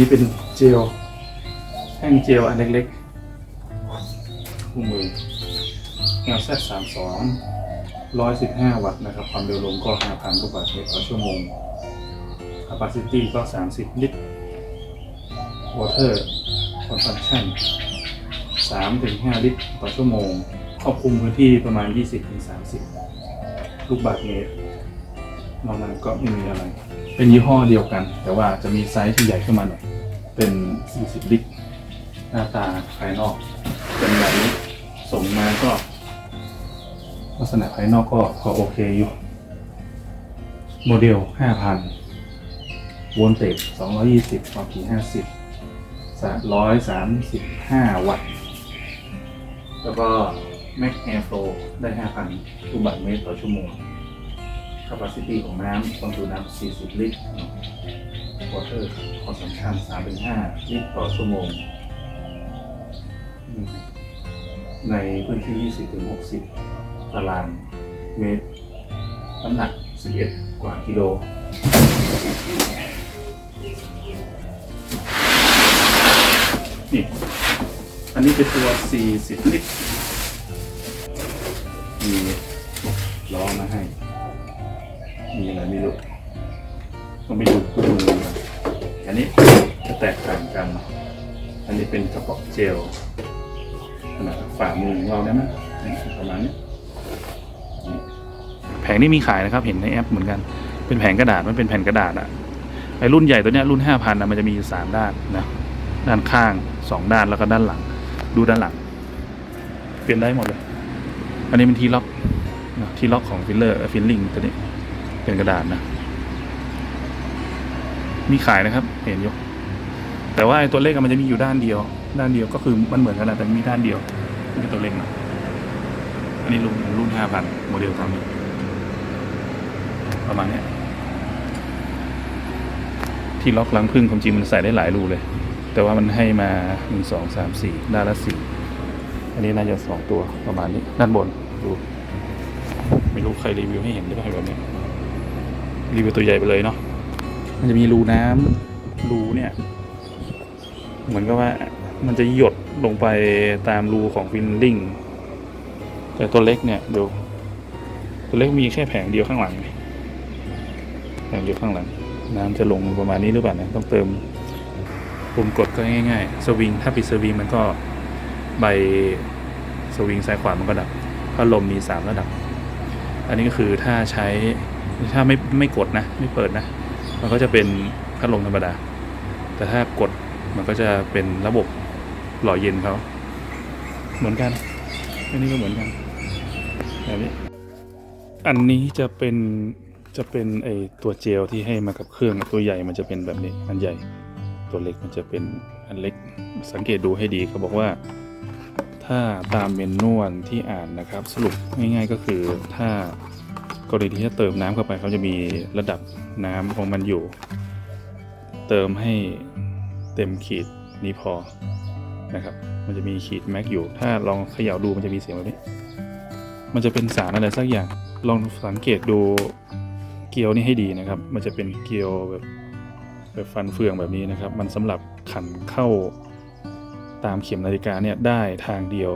นี้เป็นเจลแท่งเจลอันเล็กๆคู่มือ LZ 3 2 115วัตต์นะครับ ความเร็วลมก็5,000ลูกบาศก์เมตรต่อชั่วโมง capacity ก็30ลิตร water consumption 3-5ลิตรต่อชั่วโมง ครอบคลุมพื้นที่ประมาณ20-30ลูกบาศก์เมตรนอกนั้นก็ไม่มีอะไร เป็นยี่ห้อเดียวกัน แต่ว่าจะมีไซส์ที่ใหญ่ขึ้นมาหน่อย เป็น40ลิตรหน้าตาภายนอกเป็นแบบนี้ส่งมาก็ลักษณะภายนอกก็พอโอเคอยู่ โมเดล 5,000 โวลเตจ220 ความถี่ 50 135 วัตต์ แล้วก็ Max Airflow ได้ 5,000ลูกบาศก์เมตรต่อชั่วโมง capacity ของน้ำความจุน้ำ40 ลิตร water consumption 3-5 ลิตรต่อชั่วโมง ในพื้นที่ 20-60 ตารางเมตร น้ำหนัก 11 กว่ากิโลนี่อันนี้เป็นตัว 40 ลิตร มีล้อมาให้ มีอะไรไม่รู้ต้องไปดูคู่มือกันอันนี้จะแตกต่างกัน อันนี้เป็นกระป๋องเจลขนาดฝ่ามือของเราได้ไหมประมาณนี้แผงนี้มีขายนะครับ เห็นในแอปเหมือนกัน เป็นแผงกระดาษมันเป็นแผ่นกระดาษอะไอรุ่นใหญ่ตัวเนี้ยรุ่นห้าพันอะมันจะมีสามด้านนะด้านข้างสองด้านแล้วก็ด้านหลัง ดูด้านหลัง เปลี่ยนได้หมดเลย อันนี้เป็นทีล็อกทีล็อกของฟิลเลอร์ฟิลลิ่งตัวนี้ เป็นกระดาษนะ มีขายนะครับ เห็นอยู่แต่ว่าไอ้ตัวเลขมันจะมีอยู่ด้านเดียว ด้านเดียวก็คือมันเหมือนกันแหละแต่มีด้านเดียวนี่ตัวเลขนะอันนี้รุ่นรุ่นห้าพันโมเดลตามนี้ประมาณนี้ที่ล็อกลังพึ่งความจริงมันใส่ได้หลายรูเลย แต่ว่ามันให้มาหนึ่งสองสามสี่ด้านละสี่อันนี้น่าจะสองตัวประมาณนี้ ด้านบนดูไม่รู้ใครรีวิวให้เห็นได้ไหมแบบนี้ รีวิวตัวใหญ่ไปเลยเนาะมันจะมีรูน้ำรูเนี่ย เหมือนกับว่ามันจะหยดลงไปตามรูของฟินลิ่งแต่ตัวเล็กเนี่ยดูตัวเล็กมีแค่แผงเดียวข้างหลังแผงเดียวข้างหลัง น้ำจะลงประมาณนี้หรือเปล่านะต้องเติมปุ่มกดก็ง่ายๆสวิงถ้าปิดสวิงมันก็ใบสวิงซ้ายขวามันก็ดับพัดลมมีสามระดับ อันนี้ก็คือถ้าใช้ ถ้าไม่ไม่กดนะ ไม่เปิดนะ มันก็จะเป็นพัดลมธรรมดา แต่ถ้ากดมันก็จะเป็นระบบหล่อเย็นเขาเหมือนกันอันนี้ก็เหมือนกันแบบนี้อันนี้จะเป็นจะเป็นไอตัวเจลที่ให้มากับเครื่องตัวใหญ่มันจะเป็นแบบนี้อันใหญ่ตัวเล็กมันจะเป็นอันเล็กสังเกตดูให้ดีเขาบอกว่า ถ้าตามเมนนวลที่อ่านนะครับ สรุปง่ายๆก็คือถ้า กรณีที่จะเติมน้ำเข้าไปเขาจะมีระดับน้ำของมันอยู่ เติมให้เต็มขีดนี้พอนะครับ มันจะมีขีดแม็กอยู่ ถ้าลองเขย่าดูมันจะมีเสียงแบบนี้ มันจะเป็นสารอะไรสักอย่าง ลองสังเกตดูเกลียวนี่ให้ดีนะครับ มันจะเป็นเกลียวแบบแบบฟันเฟืองแบบนี้นะครับ มันสำหรับขันเข้าตามเข็มนาฬิกาเนี่ยได้ทางเดียว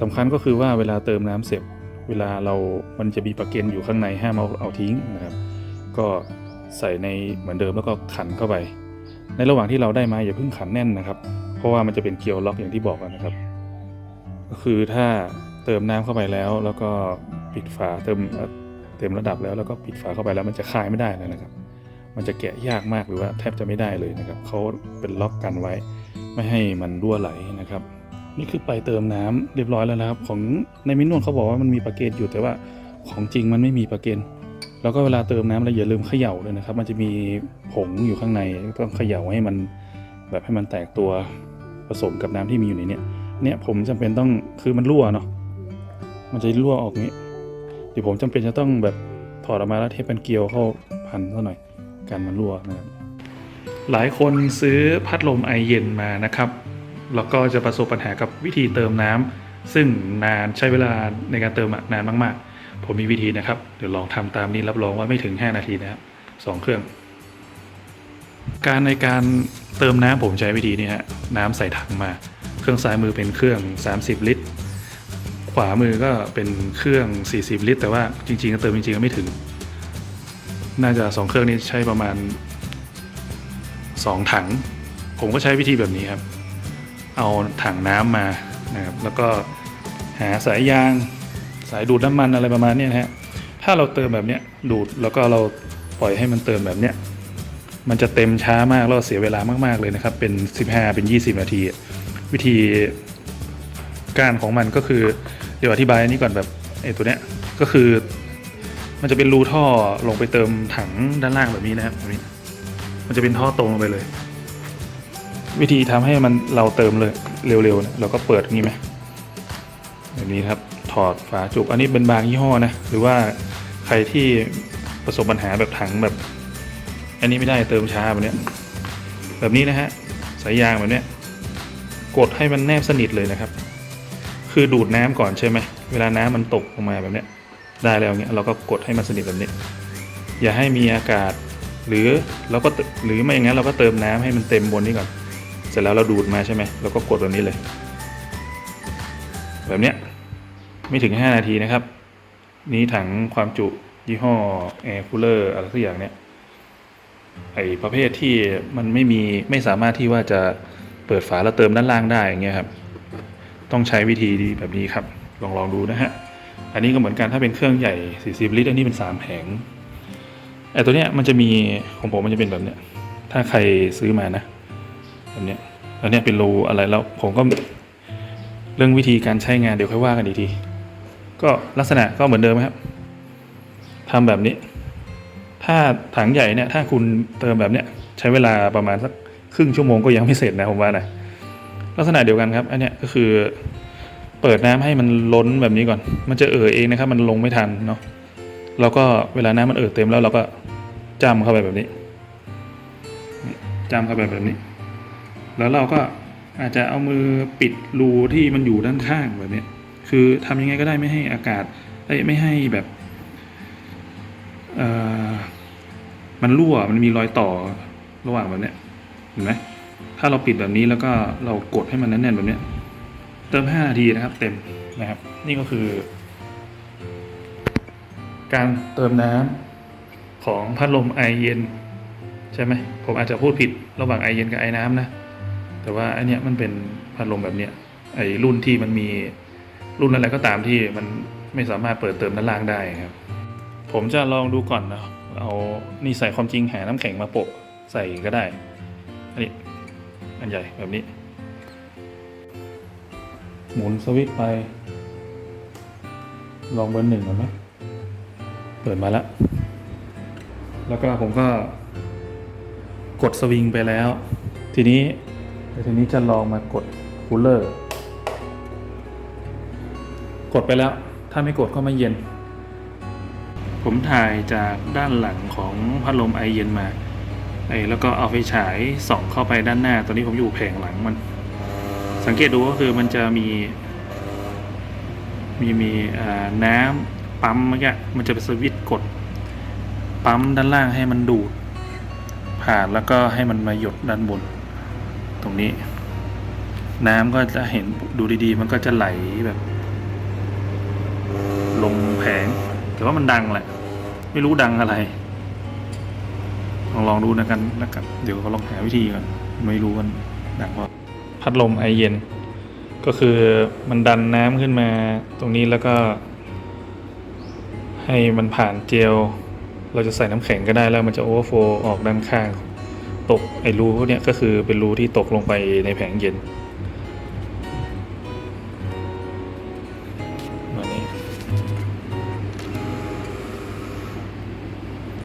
สำคัญก็คือว่าเวลาเติมน้ำเสร็จ เวลาเรามันจะมีปากเกนอยู่ข้างในห้ามเอาเอาทิ้งนะครับ ก็ใส่ในเหมือนเดิมแล้วก็ขันเข้าไป ในระหว่างที่เราได้มาอย่าเพิ่งขันแน่นนะครับ เพราะว่ามันจะเป็นเกลียวล็อกอย่างที่บอกนะครับ ก็คือถ้าเติมน้ำเข้าไปแล้ว แล้วก็ปิดฝาเติมเต็มระดับแล้วแล้วก็ปิดฝาเข้าไปแล้วมันจะคลายไม่ได้เลยนะครับ มันจะแกะยากมากหรือว่าแทบจะไม่ได้เลยนะครับเขาเป็นล็อกกันไว้ ไม่ให้มันรั่วไหลนะครับ นี่คือไปเติมน้ำเรียบร้อยแล้วนะครับ ของในเมนูเขาบอกว่ามันมีปากเกนอยู่แต่ว่าของจริงมันไม่มีปากเกนแล้วก็เวลาเติมน้ำเราอย่าลืมเขย่าด้วยนะครับ มันจะมีผงอยู่ข้างในต้องเขย่าให้มันแบบให้มันแตกตัวผสมกับน้ำที่มีอยู่ในเนี้ยเนี่ยผมจำเป็นต้องคือมันรั่วเนาะมันจะรั่วออกงี้เดี๋ยวผมจำเป็นจะต้องแบบถอดออกมาแล้วเทปเป็นเกลียวเข้าพันเข้าหน่อยกันมันรั่วนะครับหลายคนซื้อพัดลมไอเย็นมานะครับ แล้วก็จะประสบปัญหากับวิธีเติมน้ำซึ่งนานใช้เวลาในการเติมนานมาก ๆ ผมมีวิธีนะครับ เดี๋ยวลองทำตามนี้รับรองว่าไม่ถึง 5 นาทีนะครับสองเครื่อง การในการเติมน้ำผมใช้วิธีนี้ฮะน้ำใส่ถังมา เครื่องซ้ายมือเป็นเครื่อง 30 ลิตร ขวามือก็เป็นเครื่อง 40 ลิตร แต่ว่าจริงๆเติมจริงๆก็ไม่ถึง น่าจะสองเครื่องนี้ใช้ประมาณ 2 ถัง ผมก็ใช้วิธีแบบนี้ครับ เอาถังน้ำมานะครับแล้วก็หาสายยางสายดูดน้ำมันอะไรประมาณนี้นะฮะถ้าเราเติมแบบเนี้ยดูดแล้วก็เราปล่อยให้มันเติมแบบเนี้ยมันจะเต็มช้ามากแล้วเสียเวลามากๆเลยนะครับ เป็น 15 เป็น 20 นาที วิธีการของมันก็คือ เดี๋ยวอธิบายอันนี้ก่อนแบบไอ้ตัวเนี้ยก็คือ มันจะเป็นรูท่อลงไปเติมถังด้านล่างแบบนี้นะครับแบบนี้มันจะเป็นท่อตรงลงไปเลย วิธีทำให้มันเราเติมเลยเร็วๆเนี่ยเราก็เปิดนี้ไหมแบบนี้ครับถอดฝาจุกอันนี้เป็นบางยี่ห้อนะหรือว่าใครที่ประสบปัญหาแบบถังแบบ อันนี้ไม่ได้เติมช้าแบบนี้แบบนี้นะฮะสายยางแบบนี้กดให้มันแนบสนิทเลยนะครับ คือดูดน้ำก่อนใช่ไหมเวลาน้ำมันตกลงมาแบบนี้ได้แล้วเนี้ยเราก็กดให้มันสนิทแบบนี้ อย่าให้มีอากาศ หรือเราก็หรือไม่อย่างนั้นเราก็เติมน้ำให้มันเต็มบนนี้ก่อน สร็จแล้วเราดูดมาใช่ไหมเราก็กดแบบนี้เลย แบบเนี้ยไม่ถึง 5 นาทีนะครับ นี้ถังความจุยี่ห้อแอร์คูลเลอร์อะไรสักอย่างเนี้ยไอประเภทที่มันไม่มีไม่สามารถที่ว่าจะเปิดฝาแล้วเติมด้านล่างได้อย่างเงี้ยครับ ต้องใช้วิธีแบบนี้ครับ ลองลองดูนะฮะ อันนี้ก็เหมือนกันถ้าเป็นเครื่องใหญ่ 40 ลิตร อันนี้เป็น 3แผงไอตัวเนี้ยมันจะมีของผมมันจะเป็นแบบเนี้ยถ้าใครซื้อมานะ แบบเนี้ยแล้วเนี้ยเป็นรูอะไรแล้วผมก็เรื่องวิธีการใช้งานเดี๋ยวค่อยว่ากันอีกทีก็ลักษณะก็เหมือนเดิมครับทำแบบนี้ ถ้าถังใหญ่เนี่ยถ้าคุณเติมแบบเนี้ยใช้เวลาประมาณสักครึ่งชั่วโมงก็ยังไม่เสร็จนะผมว่านะลักษณะเดียวกันครับอันเนี้ยก็คือเปิดน้ำให้มันล้นแบบนี้ก่อน มันจะเอ่อเองนะครับ มันลงไม่ทันเนาะแล้วก็เวลาน้ำมันเอ่อเต็มแล้วเราก็จ้ำเข้าไปแบบนี้จ้ำเข้าไปแบบนี้ แล้วเราก็อาจจะเอามือปิดรูที่มันอยู่ด้านข้างแบบนี้คือทำยังไงก็ได้ไม่ให้อากาศไม่ให้แบบมันรั่วมันมีรอยต่อระหว่างแบบนี้เห็นไหมถ้าเราปิดแบบนี้แล้วก็เรากดให้มันแน่นๆแบบนี้เติม 5 นาทีนะครับ เต็มนะครับ นี่ก็คือ การเติมน้ำของพัดลมไอเย็น ใช่ไหมผมอาจจะพูดผิดระหว่างไอเย็นกับไอน้ำนะ แต่ว่าอันเนี้ยมันเป็นพัดลมแบบเนี้ยไอรุ่นที่มันมีรุ่นอะไรก็ตามที่มันไม่สามารถเปิดเติมด้านล่างได้ครับ ผมจะลองดูก่อนนะเอานี่ใส่ความจริงหาน้ำแข็งมาโปะใส่ก็ได้ อันนี้อันใหญ่แบบนี้ หมุนสวิตช์ไป ลองเบอร์หนึ่งก่อนไหมเปิดมาแล้ว แล้วก็ผมก็กดสวิงไปแล้ว ทีนี้ เดี๋ยวทีนี้จะลองมากดคูลเลอร์ กดไปแล้ว ถ้าไม่กดก็ไม่เย็น ผมถ่ายจากด้านหลังของพัดลมไอเย็นมาไอแล้วก็เอาไฟฉายส่องเข้าไปด้านหน้า ตอนนี้ผมอยู่แผงหลังมัน สังเกตดูก็คือมันจะมี มีมีน้ำปั๊มเมื่อกี้มันจะเป็นสวิตช์กด ปั๊มด้านล่างให้มันดูด ผ่านแล้วก็ให้มันมาหยดด้านบน ตรงนี้ น้ำก็จะเห็นดูดีๆ มันก็จะไหลแบบ ลงแผง แต่ว่ามันดังแหละ ไม่รู้ดังอะไร ลองลองดูนะกันนะครับเดี๋ยวเขาลองหาวิธีก่อนไม่รู้กันดังว่าพัดลมไอเย็น ก็คือมันดันน้ำขึ้นมาตรงนี้แล้วก็ ให้มันผ่านเจลเราจะใส่น้ำแข็งก็ได้แล้วมันจะโอเวอร์โฟออกด้านข้าง ตกไอ้รูพวกเนี้ยก็คือเป็นรูที่ตกลงไปในแผงเย็น